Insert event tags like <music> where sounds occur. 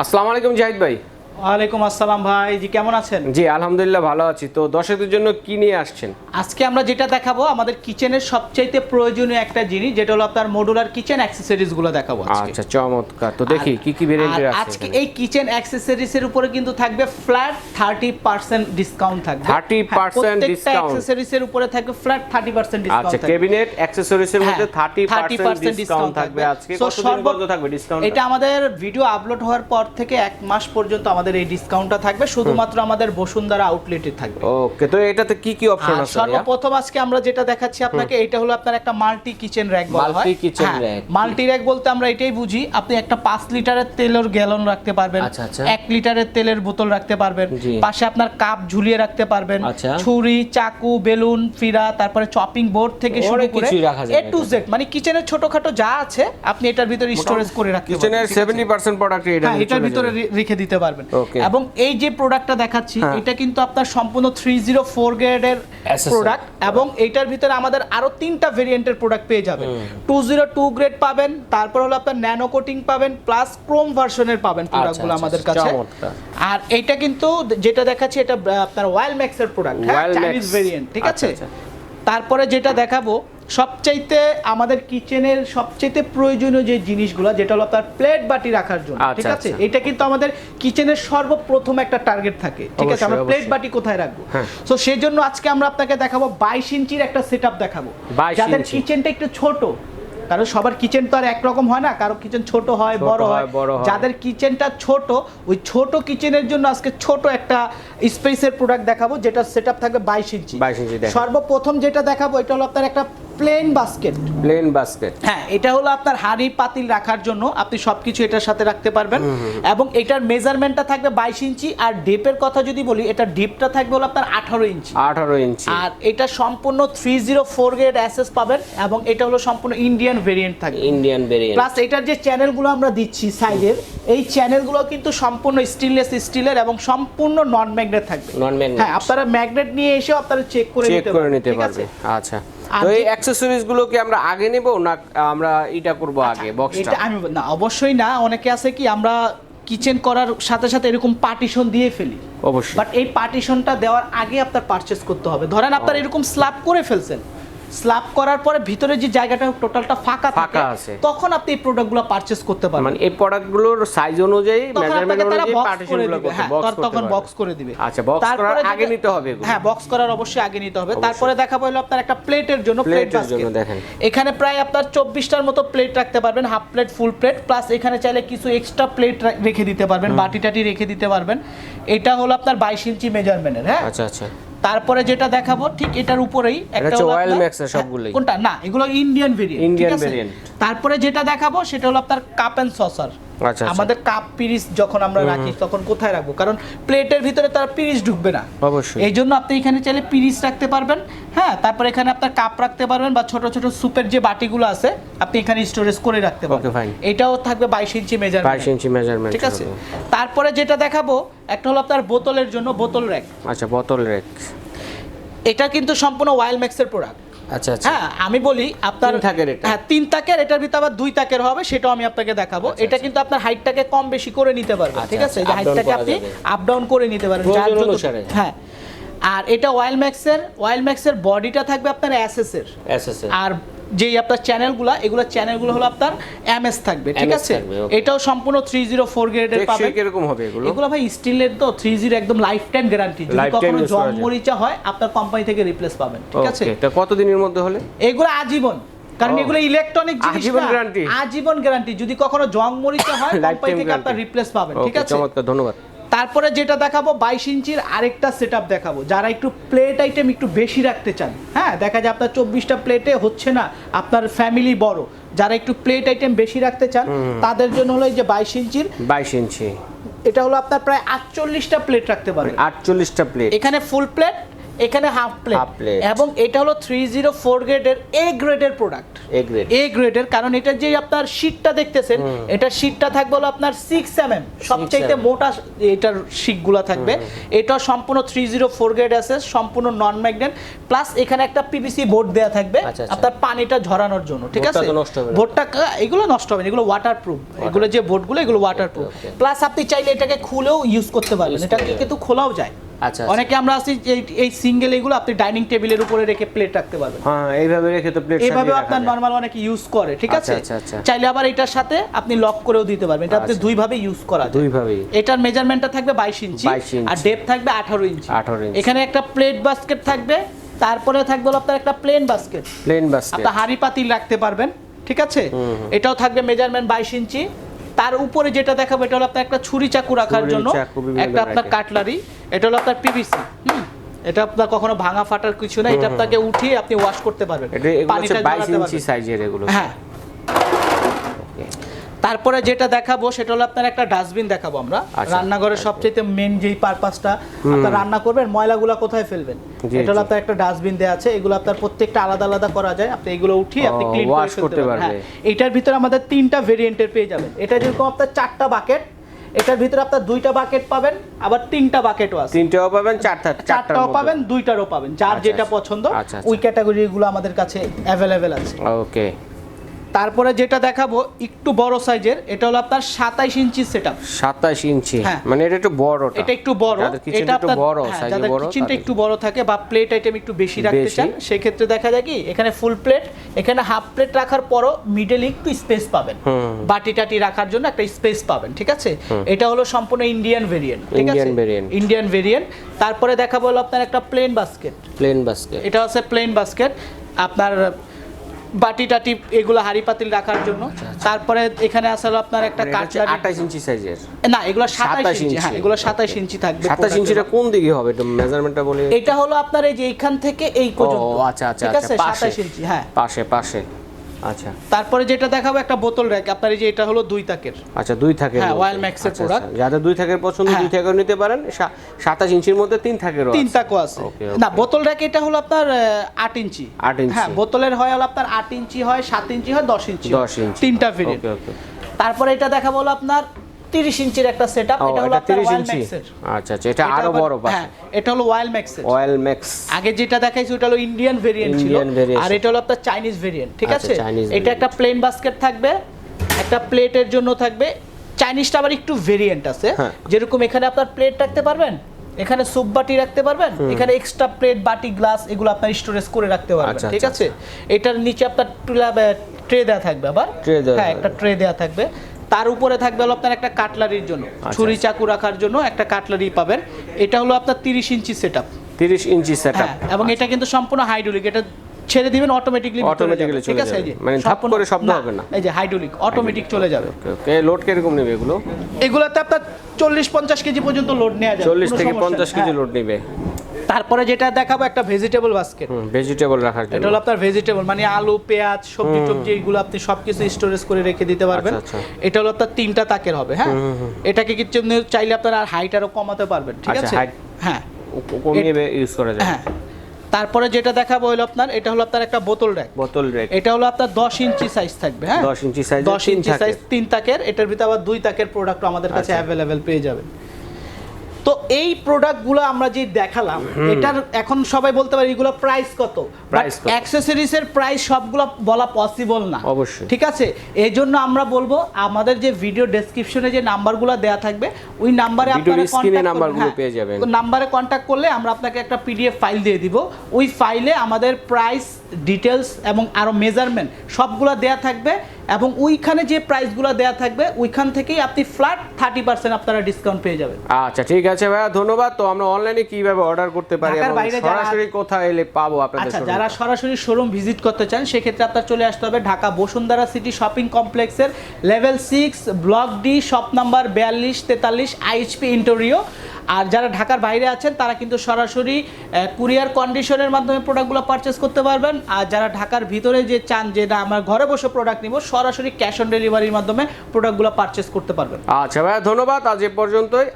আসসালামু আলাইকুম জাহিদ ভাই। ওয়ালাইকুম আসসালাম ভাই জি কেমন আছেন? জি আলহামদুলিল্লাহ ভালো আছি। তো দর্শকদের জন্য কি নিয়ে আসছেন? আজকে আমরা যেটা দেখাবো আমাদের কিচেনের সবচাইতে প্রয়োজনীয় একটা জিনিস যেটা হলো আপনার মডুলার কিচেন অ্যাক্সেসরিজগুলো দেখাবো আচ্ছা চমৎকার। তো দেখি কি কি আছে আজকে এই কিচেন অ্যাক্সেসরিজ এর উপরে কিন্তু থাকবে ফ্ল্যাট থার্টি পার্সেন্ট ডিসকাউন্ট থাকবে। 30% discount। অ্যাক্সেসরিজ এর উপরে থাকবে ফ্ল্যাট থার্টি পার্সেন্ট ডিসকাউন্ট আচ্ছা ক্যাবিনেট অ্যাকসেসরিজ এর মধ্যে হ্যাঁ, 30% ডিসকাউন্ট থাকবে আজকে। কতদিন পর্যন্ত থাকবে ডিসকাউন্ট এটা আমাদের ভিডিও আপলোড হওয়ার পর থেকে এক মাস পর্যন্ত আমাদের এই ডিসকাউন্টটা থাকবে শুধুমাত্র আমাদের বসুন্ধরা আউটলেটে থাকবে ওকে তো এটাতে কি কি অপশন আছে? সর্বপ্রথম আজকে আমরা যেটা দেখাচ্ছি আপনাকে এটা হলো আপনার একটা মাল্টি কিচেন র্যাক বলা হয় Multi kitchen rack। Multi rack বলতে আমরা এটাই বুঝি আপনি একটা পাঁচ লিটারের তেলের গ্যালন রাখতে পারবেন আচ্ছা, আচ্ছা। এক লিটারের তেলের বোতল রাখতে পারবেন পাশে আপনার কাপ ঝুলিয়ে রাখতে পারবেন আচ্ছা। ছুরি চাকু বেলুন ফিরা তারপরে চপিং বোর্ড থেকে শুরু করে এ টু জেড মানে কিচেনের ছোটখাটো যা আছে আপনি এটার ভিতরে স্টোরেজ করে রাখতে কিচেনের পারবেন আছে? 70% প্রোডাক্ট এটা হ্যাঁ এটার ভিতরে রেখে দিতে পারবেন. এবং এই যে প্রোডাক্টটা দেখাচ্ছি হ্যাঁ। এটা কিন্তু আপনার সম্পূর্ণ থ্রি জিরো ফোর গ্রেডের প্রোডাক্ট এবং এইটার ভিতরে আমাদের আরও তিনটা ভেরিয়েন্টের প্রোডাক্ট পেয়ে যাবেন। টু জিরো টু গ্রেড পাবেন তারপর হলো আপনার ন্যানো কোটিং পাবেন প্লাস ক্রোম ভার্সনের পাবেন প্রোডাক্টগুলো আচ্ছা, আমাদের আচ্ছা, কাছে। আর এইটা কিন্তু যেটা দেখাচ্ছি এটা আপনার ওয়াইল ম্যাক্সের প্রোডাক্ট হ্যাঁ চাইনিজ ভেরিয়েন্ট ঠিক আচ্ছা, আছে আচ্ছা। তারপরে যেটা দেখাবো সবচাইতে আমাদের কিচেনের সবচাইতে প্রয়োজনীয় যে জিনিসগুলো যেটা হলো আপনার প্লেট বাটি রাখার জন্য ঠিক আচ্ছা, আছে? আচ্ছা। এটা কিন্তু আমাদের কিচেনের সর্বপ্রথম একটা টার্গেট থাকে ঠিক আছে? আমরা প্লেট বাটি কোথায় রাখব? হ্যাঁ। তো সেই জন্য আজকে আমরা আপনাকে দেখাবো বাইশ ইঞ্চির একটা সেট দেখাবো। 22 যাদের কিচেনটা একটু ছোট কারণ সবার কিচেন তো আর একরকম হয় না কারও কিচেন ছোট হয় বড় হয়, যাদের কিচেনটা ছোট ওই ছোট কিচেনের জন্য আজকে ছোট একটা স্পেসের প্রোডাক্ট দেখাবো যেটা সেটআপ থাকবে বাইশ ইঞ্চি। 22 ইঞ্চি সর্বপ্রথম যেটা দেখাবো এটা হলো আপনার একটা প্লেন বাস্কেট প্লেন বাস্কেট হ্যাঁ এটা হলো আপনার হাড়ি পাতিল রাখার জন্য আপনি সবকিছু এটার সাথে রাখতে পারবেন। এবং এটার মেজারমেন্টটা থাকবে বাইশ ইঞ্চি আর ডিপের কথা যদি বলি এটা ডিপটা থাকবে হলো আপনার আঠারো ইঞ্চি। 18 ইঞ্চি। আর এটা সম্পূর্ণ থ্রি জিরো ফোর গ্রেড অ্যাসেস পাবেন এবং এটা হলো সম্পূর্ণ ইন্ডিয়ান ভেরিয়েন্ট থাকবে। ইন্ডিয়ান ভেরিয়েন্ট প্লাস এটার যে চ্যানেলগুলো আমরা দিচ্ছি সাইডের এই চ্যানেলগুলো কিন্তু সম্পূর্ণ স্টেনলেস স্টিলের এবং সম্পূর্ণ নন ম্যাগনেট থাকবে। নন ম্যাগনেট হ্যাঁ আপনারা ম্যাগনেট নিয়ে এসেও আপনারা চেক করে চেক করে নিতে পারবে আচ্ছা। তো এই অ্যাকসেসরিজগুলো কি আমরা আগে নেব না আমরা এটা করব আগে বক্সটা আমি না অবশ্যই না। অনেকে আছে কি আমরা কিচেন করার সাথে সাথে এরকম পার্টিশন দিয়ে ফেলি। অবশ্যই। বাট এই পার্টিশনটা দেওয়ার আগে আপনার পারচেস করতে হবে। ধরেন আপনার এরকম স্ল্যাব করে ফেলছেন। স্ল্যাব করার পরে ভিতরে যে জায়গাটা টোটালটা ফাঁকা ফাঁকা আছে। তখন আপনি এই প্রোডাক্টগুলো পারচেস করতে পারবেন। মানে এই প্রোডাক্টগুলোর সাইজ অনুযায়ী মেজারমেন্ট অনুযায়ী box পার্টিশন করে দিবে। করতে হ্যাঁ, তখন- বক্স করে দিবে। আচ্ছা বক্স করার আগে নিতে হবে এগুলো। হ্যাঁ বক্স করার অবশ্যই আগে নিতে হবে। তারপরে দেখাবো হলো আপনার একটা প্লেটের জন্য প্লেট জন্য দেখেন। এখানে প্রায় আপনার চব্বিশটার মতো প্লেট রাখতে পারবেন half plate full plate plus এখানে চাইলে কিছু এক্সট্রা প্লেট রেখে দিতে পারবেন বাটি টাটি রেখে দিতে পারবেন। এটা হলো আপনার বাইশ ইঞ্চি মেজারমেন্টের হ্যাঁ? আচ্ছা আচ্ছা। তারপরে যেটা দেখাবো ঠিক এটার উপরেই একটা Max এর সবগুলোই। কোনটা না এগুলো ইন্ডিয়ান ভেরিয়েন্ট ইন্ডিয়ান variant। তারপরে যেটা দেখাবো সেটা হলো আপনার কাপ এন্ড সসার। আমাদের কাপ পিরিস যখন আমরা রাখি তখন কোথায় রাখব? কারণ প্লেটের ভিতরে তার পিরিস ঢুকবে না। অবশ্যই। এই জন্য আপনি এখানে চাইলে পিরিস রাখতে পারবেন। হ্যাঁ তারপরে এখানে আপনার কাপ রাখতে পারবেন বা ছোট ছোট সুপের যে বাটিগুলো আছে আপনি এখানে স্টোরেজ করে রাখতে পারবেন। এটাও থাকবে বাইশ ইঞ্চি মেজারমেন্ট 22 ইঞ্চি মেজারমেন্ট ঠিক আছে? তারপরে যেটা দেখাবো একটা হলো আপনার বোতলের জন্য বোতল র্যাক আচ্ছা বোতল রেক এটা কিন্তু সম্পূর্ণ ওয়াইল ম্যাক্সের প্রোডাক্ট আচ্ছা আচ্ছা। হ্যাঁ আমি বলি আপনার থাকের এটা। হ্যাঁ তিন তাকের এটার ভিতরে আবার দুই তাকের হবে সেটাও আমি আপনাকে দেখাবো। এটা কিন্তু আপনার হাইটটাকে কম বেশি করে নিতে পারবে আচ্ছা, ঠিক আছে? আচ্ছা, যে হাইটটাকে আপনি আপ ডাউন করে নিতে পারেন যার অনুসারে। হ্যাঁ। আর এটা ওয়াইল ম্যাক্সের ওয়াইল ম্যাক্সের বডিটা থাকবে আপনার অ্যাসেসের এর। আর যেই আপনার চ্যানেলগুলো এগুলো চ্যানেলগুলো হলো আপনার এমএস থাকবে ঠিক আছে? এটাও সম্পূর্ণ থ্রি জিরো ফোর গ্রেডের টেকসই পাবেন। কীরকম হবে এগুলো? এগুলো ভাই স্টিলের তো থ্রি জিরো একদম লাইফ টাইম গ্যারান্টি যদি কখনো জং মরিচা হয় আপনার কোম্পানি থেকে রিপ্লেস পাবেন ঠিক আছে? ওকে তো কত দিনের মধ্যে হলে? এগুলো আজীবন কারণ এগুলো ইলেকট্রনিক জিনিস আজীবন guarantee? আজীবন গ্যারান্টি যদি কখনো জং মরিচা হয় <laughs> কোম্পানি থেকে আপনার রিপ্লেস পাবেন ঠিক আছে? চমৎকার ধন্যবাদ। তারপরে যেটা দেখাবো বাইশ ইঞ্চির আরেকটা সেট দেখাবো। যারা একটু প্লেট আইটেম একটু বেশি রাখতে চান হ্যাঁ দেখা যায় আপনার চব্বিশটা প্লেটে হচ্ছে না আপনার ফ্যামিলি বড়। যারা একটু প্লেট আইটেম বেশি রাখতে চান তাদের জন্য হলো এই যে বাইশ ইঞ্চির 22 ইঞ্চি। এটা হলো আপনার প্রায় আটচল্লিশটা প্লেট রাখতে পারবেন। আটচল্লিশটা প্লেট এখানে ফুল প্লেট এখানে হাফ প্লেট এবং এটা হলো থ্রি জিরো ফোর গ্রেডের এ গ্রেডের প্রোডাক্ট এ গ্রেড এ গ্রেডের কারণ এটা যে আপনার শীটটা দেখতেছেন এটা শীটটা থাকবে হলো আপনার সিক্স এম এম সবচাইতে mm মোটা এটার শীটগুলো থাকবে। এটা সম্পূর্ণ থ্রি জিরো ফোর গ্রেড আছে সম্পূর্ণ নন ম্যাগনেট প্লাস এখানে একটা পিভিসি বোর্ড দেয়া থাকবে আচ্ছা, আচ্ছা। আপনার পানিটা ঝরানোর জন্য ঠিক আছে। বোর্ডটা এগুলো নষ্ট হবে না এগুলো ওয়াটার প্রুফ এগুলো যে বোর্ডগুলো এগুলো ওয়াটার প্রুফ প্লাস আপনি চাইলে এটাকে খুলেও ইউজ করতে পারবেন এটা কিন্তু খোলাও যায়। আচ্ছা, অনেকে আমরা আছি এই- সিঙ্গেল এগুলো আপনি ডাইনিং টেবিলের উপরে রেখে প্লেট রাখতে পারবেন। হ্যাঁ এইভাবে রেখে তো প্লেট এইভাবে আপনার নরমাল অনেকে ইউজ করে ঠিক আচ্ছা, আছে? আচ্ছা, আচ্ছা। চাইলে আবার এটার সাথে আপনি লক করেও দিতে পারবেন। এটা আপনি আচ্ছা। দুই ভাবে ইউজ করা যায়। দুই ভাবেই এটার মেজারমেন্টটা থাকবে বাইশ ইঞ্চি 22 ইঞ্চি। আর ডেপ থাকবে আঠারো ইঞ্চি 18 ইঞ্চি। এখানে একটা প্লেট বাস্কেট থাকবে তারপরে থাকবে হলো আপনার একটা প্লেন বাস্কেট প্লেন বাস্কেট আপনার হাঁড়ি পাতিল রাখতে পারবেন ঠিক আছে? এটাও থাকবে মেজারমেন্ট বাইশ ইঞ্চি তার উপরে যেটা দেখাবো এটা হলো আপনার একটা ছুরি চাকু রাখার জন্য একটা আপনার কাটলারি এটা হলো আপনার পিভিসি হুম? এটা আপনার কখনো ভাঙা ফাটার কিছু না এটা আপনাকে উঠিয়ে আপনি ওয়াশ করতে পারবেন এটা এগুলো পানিটা 22 ইঞ্চি। সাইজের এগুলো। হ্যাঁ তারপরে যেটা দেখাবো সেটা হলো আপনার একটা ডাস্টবিন দেখাবো আমরা। আচ্ছা, রান্নাঘরের সবচেয়ে মেন যেই পারপাসটা আপনার রান্না করবেন ময়লাগুলো কোথায় ফেলবেন? এটা হলো আপনার একটা ডাস্টবিন দেওয়া আছে এগুলো আপনার প্রত্যেকটা আলাদা আলাদা করা যায়। আপনি এগুলো উঠিয়ে আপনি ক্লিন করতে পারবেন। হ্যাঁ এটার ভিতরে আমাদের তিনটা ভেরিয়েন্টের পেয়ে যাবেন। এটা যেরকম আপনার চারটা বাকেট এটার ভিতরে আপনার দুইটা বাকেট পাবেন আবার তিনটা বাকেটও আছে। তিনটাও পাবেন চারটা চারটাও পাবেন দুইটারও পাবেন। যার আচ্ছা, যেটা আচ্ছা। পছন্দ। ওই ক্যাটাগরিগুলো আমাদের কাছে অ্যাভেলেবেল আছে। ওকে তারপরে যেটা দেখাবো একটু বড় সাইজের এটা হলো আপনার সাতাইশ ইঞ্চি সেট সাতাশ ইঞ্চি। হ্যাঁ। মানে এটা একটু বড় এটা একটু বড়। এটা একটু বড় হ্যাঁ, সাইজে বড় কিচেনটা একটু বড় থাকে বা প্লেট আইটেম একটু বেশি রাখতে। চান সেক্ষেত্রে দেখা যায় কি এখানে ফুল প্লেট এখানে হাফ প্লেট রাখার পরও মিডল একটু স্পেস পাবেন। বাটি টাটি রাখার জন্য একটা স্পেস পাবেন ঠিক আছে? এটা হলো সম্পূর্ণ ইন্ডিয়ান ভেরিয়েন্ট ঠিক আছে? ইন্ডিয়ান ভেরিয়েন্ট তারপরে দেখাবো হলো আপনার একটা প্লেন বাস্কেট প্লেন বাস্কেট এটা হচ্ছে প্লেন বাস্কেট আপনার বাটি টাটি এগুলো হাড়ি পাতিল রাখার জন্য। তারপরে এখানে আসলে আপনার একটা কাটলারি আঠাশ ইঞ্চি সাইজের। না এগুলো 27 ইঞ্চি হ্যাঁ। এগুলো সাতাইশ ইঞ্চি থাকবে সাতাশ product ইঞ্চিটা কোন দিকে হবে? একটু মেজারমেন্টটা বলে। এটা হলো আপনার এই যে এইখান থেকে এই পর্যন্ত। ও আচ্ছা আচ্ছা ঠিক আছে? আচ্ছা পাশে। সাতাইশ ইঞ্চি হ্যাঁ। পাশে পাশে। আচ্ছা। তারপরে যেটা দেখাবো একটা বোতল র্যাক আপনার এই যে এটা হলো দুই তাকের আচ্ছা দুই থাকের হ্যাঁ, ওয়াইল ম্যাক্সের প্রোডাক্ট যাদের দুই থাকের পছন্দ দুই থাকের নিতে পারেন। সা- সাতাশ ইঞ্চির মধ্যে তিন থাকেরও তিন থাকও তাকও আছে. না বোতল র্যাক এটা হলো আপনার আহ, আট ইঞ্চি। 8 ইঞ্চি। হ্যাঁ বোতলের হয় হলো আপনার 8 ইঞ্চি হয় 7 ইঞ্চি হয় দশ ইঞ্চি হয়। 10 ইঞ্চি। তিনটা ভেরিয়েন্ট ওকে ওকে। তারপরে এটা দেখাবো হলো আপনার তিরিশ ইঞ্চির একটা সেট আপ এটা হলো এটা আপনার তিরিশ ওয়াইল ইঞ্চি। আচ্ছা আচ্ছা এটা আরও বড় পাশে হ্যাঁ এটা হলো ওয়াইল ম্যাক্সের অয়েল ম্যাক্স আগে যেটা দেখাইছি ওটা হলো ইন্ডিয়ান ভেরিয়েন্ট ছিল। আর এটা হলো আপনার চাইনিজ ভেরিয়েন্ট ঠিক আচ্ছা, আছে? এটা একটা প্লেন বাস্কেট থাকবে একটা প্লেটের জন্য থাকবে। চাইনিজটা আবার একটু ভেরিয়েন্ট আছে। হ্যাঁ। যেরকম এখানে আপনার প্লেট রাখতে পারবেন এখানে স্যুপ বাটি রাখতে পারবেন এখানে এক্সট্রা প্লেট বাটি গ্লাস এগুলো আপনার স্টোরেজ করে রাখতে পারবেন আচ্ছা, ঠিক আচ্ছা, আছে? এটার নিচে আপনার ট্রে দেওয়া থাকবে আবার। হ্যাঁ একটা ট্রে দেওয়া থাকবে। তার উপরে থাকবে হলো আপনার একটা কাটলারির জন্য আচ্ছা। ছুরি চাকু রাখার জন্য একটা কাটলারি পাবেন এটা হলো আপনার তিরিশ ইঞ্চি সেট আপ তিরিশ ইঞ্চি সেট আপ এবং এটা কিন্তু সম্পূর্ণ হাইড্রোলিক এটা ছেড়ে দিবেন অটোমেটিকলি Automatically চলে যাবে। মানে ধাপ করে শব্দ হবে না। এই যে হাইড্রোলিক অটোমেটিক চলে যাবে ওকে লোড কীরকম নেবে এগুলো এগুলোতে আপনার চল্লিশ পঞ্চাশ কেজি পর্যন্ত লোড নেওয়া যায় চল্লিশ থেকে পঞ্চাশ। কেজি হ্যাঁ। লোড নেবে তারপরে যেটা দেখাবো একটা ভেজিটেবল বাস্কেট ভেজিটেবল রাখার জন্য। এটা হলো আপনার ভেজিটেবল মানে আলু পেঁয়াজ সবজি টবজি এগুলো আপনি সবকিছু স্টোরেজ করে রেখে দিতে পারবেন। আচ্ছা, আচ্ছা। এটা হলো আপনার তিনটা তাকের হবে হ্যাঁ? এটাকে কিছু চাইলে আপনার আর হাইট আরও কমাতে পারবেন ঠিক আচ্ছা, আছে? হ্যাঁ। কমিয়ে ইউজ করা যায়। হ্যাঁ। তারপরে যেটা দেখাবো হলো আপনার এটা হলো আপনার একটা বোতল র্যাক বোতল রেক এটা হলো আপনার দশ ইঞ্চি সাইজ থাকবে হ্যাঁ? দশ ইঞ্চি সাইজ দশ ইঞ্চি সাইজ তিন তাকের এটার ভিতরে আবার দুই তাকের প্রোডাক্ট আমাদের কাছে আচ্ছা। অ্যাভেলেবেল পেয়ে যাবেন। তো এই প্রোডাক্টগুলো আমরা যে দেখালাম এটার এখন সবাই বলতে পারি এগুলো প্রাইস কত? অ্যাক্সেসরিজ এর প্রাইস সবগুলো বলা পসিবল না। অবশ্যই। ঠিক আছে? এই জন্য আমরা বলব আমাদের যে ভিডিও ডেসক্রিপশনে যে নাম্বারগুলো দেয়া থাকবে ওই নাম্বারে আপনারা এ নাম্বারগুলো পেয়ে যাবেন। হ্যাঁ, নাম্বারে কন্ট্যাক্ট করলে আমরা আপনাকে একটা পিডিএফ ফাইল দিয়ে দিব। ওই ফাইলে আমাদের প্রাইস ডিটেলস এবং আরও মেজারমেন্ট সবগুলো দেয়া থাকবে। এবং ওইখানে যে প্রাইসগুলো দেয়া থাকবে ওইখান থেকেই আপনি ফ্ল্যাট থার্টি পার্সেন্ট আপনারা ডিসকাউন্ট পেয়ে যাবেন। আচ্ছা ঠিক আছে ভাইয়া ধন্যবাদ। তো আমরা অনলাইনে কীভাবে অর্ডার করতে পারি সরাসরি কোথায় এলে পাবো আপনাদের আচ্ছা যারা সরাসরি শোরুম ভিজিট করতে চান সেক্ষেত্রে আপনার চলে আসতে হবে ঢাকা বসুন্ধরা সিটি শপিং কমপ্লেক্সের level six block D shop number বিয়াল্লিশ তেতাল্লিশ আইএইচপি ইন্টোরিও আর যারা ঢাকার বাইরে আছেন, তারা কিন্তু সরাসরি কুরিয়ার কন্ডিশনের মাধ্যমে প্রোডাক্টগুলো পারচেস করতে পারবেন। আর যারা ঢাকার ভিতরে যে চান যে না, আমার ঘরে বসে প্রোডাক্ট নিব, সরাসরি ক্যাশ অন ডেলিভারির মাধ্যমে প্রোডাক্টগুলো পারচেস করতে পারবেন। আচ্ছা ভাইয়া, ধন্যবাদ। আজ এ পর্যন্তই।